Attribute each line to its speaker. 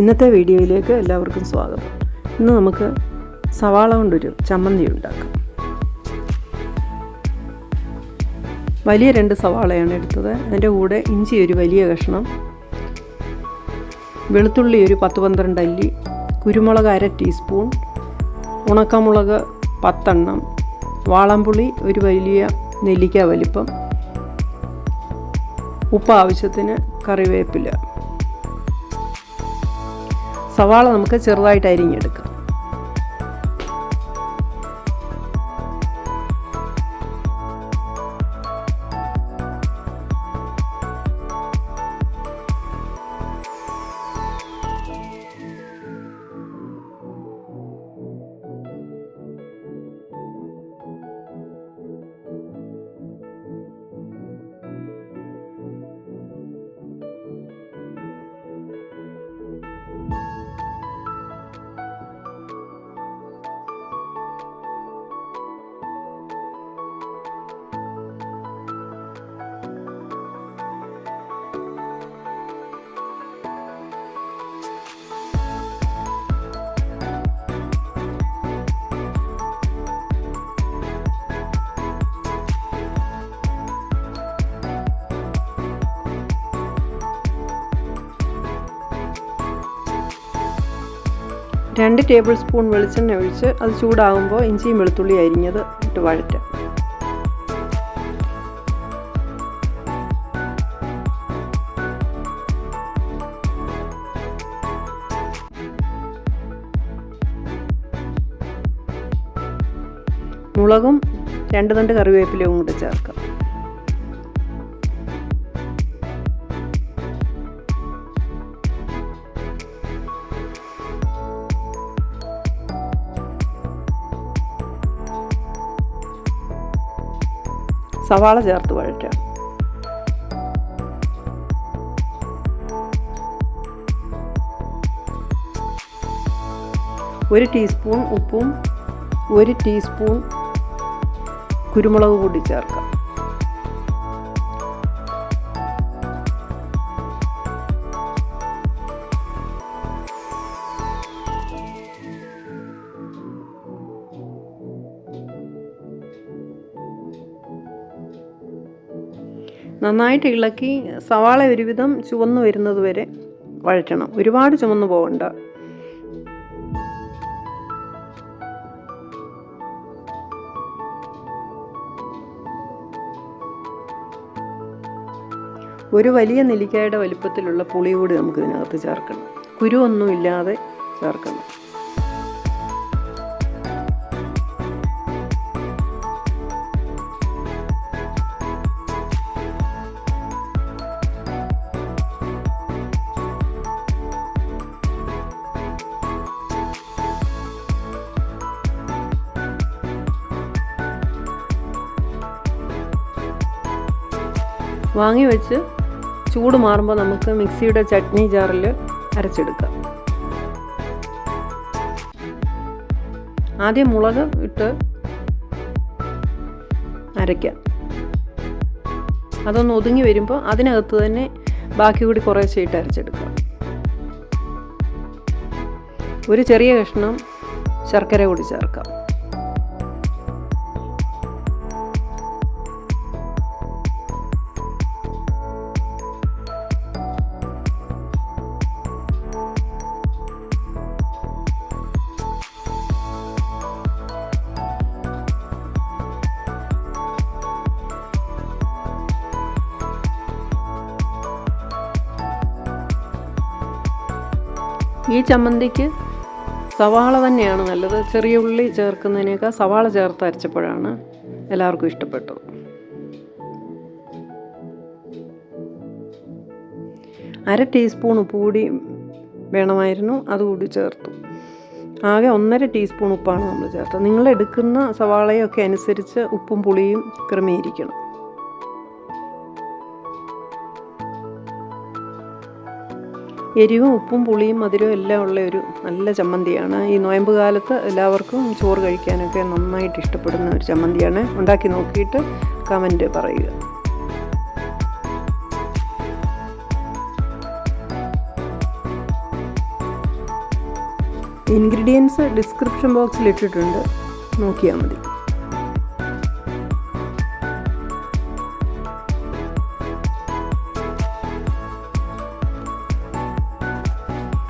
Speaker 1: ഇന്നത്തെ വീഡിയോയിലേക്ക് എല്ലാവർക്കും സ്വാഗതം. ഇന്ന് നമുക്ക് സവാള കൊണ്ടൊരു ചമ്മന്തി ഉണ്ടാക്കാം. വലിയ രണ്ട് സവാളയാണ് എടുത്തത്. അതിന്റെ കൂടെ ഇഞ്ചി ഒരു വലിയ കഷ്ണം വെളുത്തുള്ളി ഒരു പത്ത് പന്ത്രണ്ട് അല്ലി കുരുമുളക് അര ടീസ്പൂൺ ഉണക്കമുളക് പത്തെണ്ണം വാളംപുളി ഒരു വലിയ നെല്ലിക്ക വലിപ്പം ഉപ്പ് ആവശ്യത്തിന് കറിവേപ്പില. സവാള നമുക്ക് ചെറുതായിട്ട് അരിഞ്ഞെടുക്കാം. രണ്ട് ടേബിൾ സ്പൂൺ വെളിച്ചെണ്ണ ഒഴിച്ച് അത് ചൂടാകുമ്പോൾ ഇഞ്ചിയും വെളുത്തുള്ളി അരിഞ്ഞത് ഇട്ട് വഴറ്റുക. മുളകും രണ്ട് തണ്ട് കറിവേപ്പിലയും കൂടെ ചേർക്കാം. സവാള ചേർത്ത് വഴറ്റാം ഒരു ടീസ്പൂൺ ഉപ്പും ഒരു ടീസ്പൂൺ കുരുമുളക് കൂടി ചേർക്കാം നന്നായിട്ട് ഇളക്കി സവാള ഒരുവിധം ചുവന്നു വരുന്നത് വരെ വഴറ്റണം. ഒരുപാട് ചുമന്നു പോകണ്ട ഒരു വലിയ നെല്ലിക്കായുടെ വലിപ്പത്തിലുള്ള പുളികൂടി നമുക്ക് ഇതിനകത്ത് ചേർക്കണം കുരുവൊന്നുമില്ലാതെ ചേർക്കണം. വാങ്ങി വെച്ച് ചൂട് മാറുമ്പോൾ നമുക്ക് മിക്സിയുടെ ചട്നി ജാറിൽ അരച്ചെടുക്കാം. ആദ്യം മുളക് ഇട്ട് അരയ്ക്കാം. അതൊന്ന് ഒതുങ്ങി വരുമ്പോൾ അതിനകത്ത് തന്നെ ബാക്കി കൂടി കുറേശ്ശെ ഇട്ട് അരച്ചെടുക്കാം. ഒരു ചെറിയ കഷ്ണം ശർക്കര കൂടി ചേർക്കാം. ഈ ചമ്മന്തിക്ക് സവാള തന്നെയാണ് നല്ലത്. ചെറിയ ഉള്ളി ചേർക്കുന്നതിനേക്കാൾ സവാള ചേർത്ത് അരച്ചപ്പോഴാണ് എല്ലാവർക്കും ഇഷ്ടപ്പെട്ടത്. അര ടീസ്പൂൺ ഉപ്പ് കൂടി വേണമായിരുന്നു അതുകൂടി ചേർത്തു. ആകെ ഒന്നര ടീസ്പൂൺ ഉപ്പാണ് നമ്മൾ ചേർത്തത്. നിങ്ങൾ എടുക്കുന്ന സവാളയൊക്കെ അനുസരിച്ച് ഉപ്പും പുളിയും ക്രമീകരിക്കണം. എരിവും ഉപ്പും പുളിയും മധുരവും എല്ലാം ഉള്ള ഒരു നല്ല ചമ്മന്തിയാണ്. ഈ നോയമ്പ് കാലത്ത് എല്ലാവർക്കും ചോറ് കഴിക്കാനൊക്കെ നന്നായിട്ട് ഇഷ്ടപ്പെടുന്ന ഒരു ചമ്മന്തിയാണ്. ഉണ്ടാക്കി നോക്കിയിട്ട് കമന്റ് പറയുക. ഇൻഗ്രീഡിയൻസ് ഡിസ്ക്രിപ്ഷൻ ബോക്സിൽ ഇട്ടിട്ടുണ്ട്. നോക്കിയാൽ മതി.